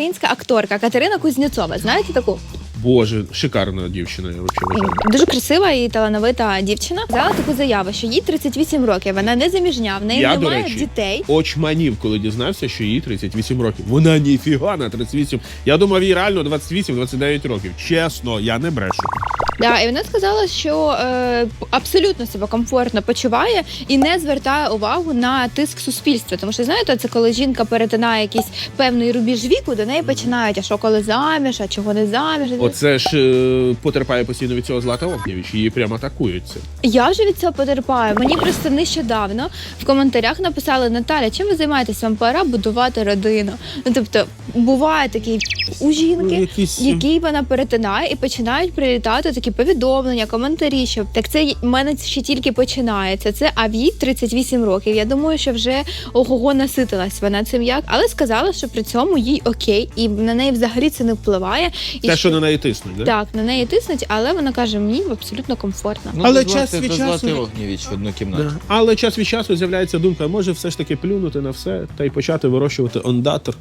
українська акторка Катерина Кузнєцова. Знаєте таку? Боже, шикарна дівчина, я взагалі вважаю. Дуже красива і талановита дівчина. Взяла таку заяву, що їй 38 років. Вона не заміжня, в неї Я, до немає речі, дітей. Очманів, коли дізнався, що їй 38 років. Вона ніфіга на 38. Я думав, їй реально 28-29 років. Чесно, я не брешу. Да, і вона сказала, що е, абсолютно себе комфортно почуває і не звертає увагу на тиск суспільства. Тому що знаєте, це коли жінка перетинає якийсь певний рубіж віку, до неї починають, а що коли заміж, а чого не заміж. Оце ж е, потерпає постійно від цього Злата Огнєвіч. Її прямо атакують це. Я вже від цього потерпаю. Мені просто нещодавно в коментарях написали Наталя, чим ви займаєтесь? Вам пора будувати родину. Ну тобто буває такий у жінки. Ну, якісь- Який вона перетинає, і починають прилітати такі повідомлення, коментарі, що так це в мене ще тільки починається. Це а в їй 38 років. Я думаю, що вже ого наситилась вона цим як, але сказала, що при цьому їй окей, і на неї взагалі це не впливає. І Те, що на неї тиснуть, да? так на неї тиснуть, але вона каже: мені абсолютно комфортно. Ну, Але дозвати- час від часу- Огнєвіч в одну кімнату. Да. Але час від часу з'являється думка, може все ж таки плюнути на все та й почати вирощувати ондатор.